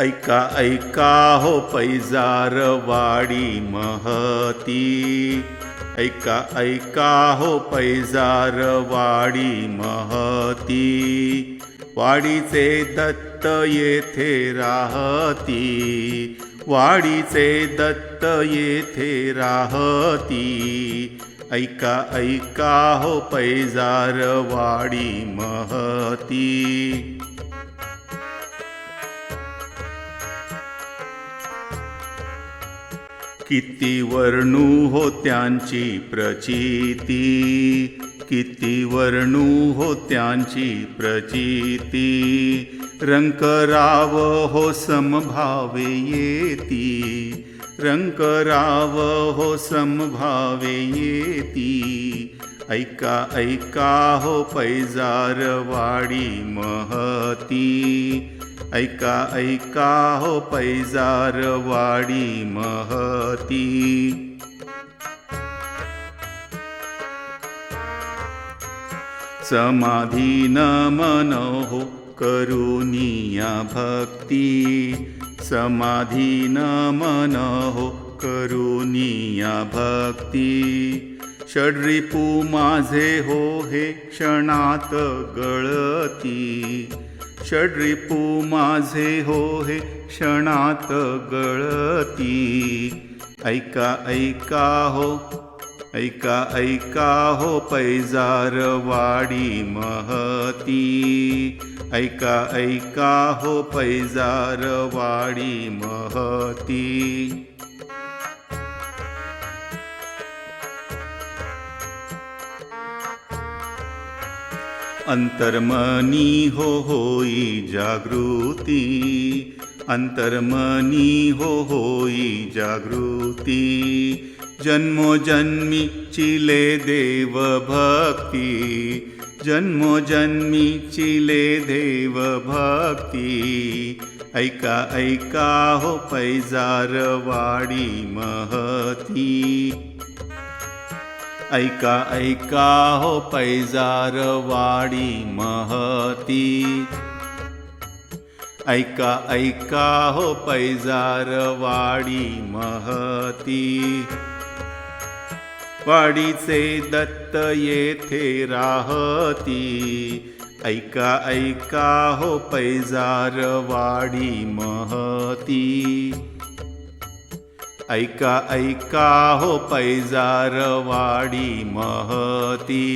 ऐका ऐका हो पैजार वाडी महती. ऐका ऐका हो पैजार वाडी महती. वाडीचे दत्त येथे राहती. वाडीचे दत्त येथे राहती. ऐका ऐका हो पैजार वाडी महती. किती वर्णू हो त्यांची प्रचिती? किती वर्णू हो त्यांची प्रचिती रंकराव हो समभावे येती. रंकराव हो समभावे येती. ऐका ऐका हो पैजार वाडी महती. ऐका ऐका हो पैजार वाडी महती. समाधी मन हो करुनिया भक्ती. समाधी मन हो करुनिया भक्ती. षड्रिपू माझे हो हे क्षणात गळती. षड्रिपू माझे हो हे क्षणात गळती. ऐका ऐका हो ऐका ऐका हो पैजार वाडी महती. ऐका ऐका हो पैजार वाडी महती. अंतर्मनी हो होई जागृती अंतर्मनी हो होई जागृती। जन्मोजन्मी चिले देव भक्ती जन्मोजन्मी चिले देव भक्ती। ऐका ऐका हो पैजार वाडी महती। ऐका ऐका हो पैजार वाडी महती. ऐका ऐका हो पैजार वाडी महती. वाडीचे दत्त येथे राहती. ऐका ऐका हो पैजार वाडी महती. ऐका ऐका हो पैजार वाडी महती.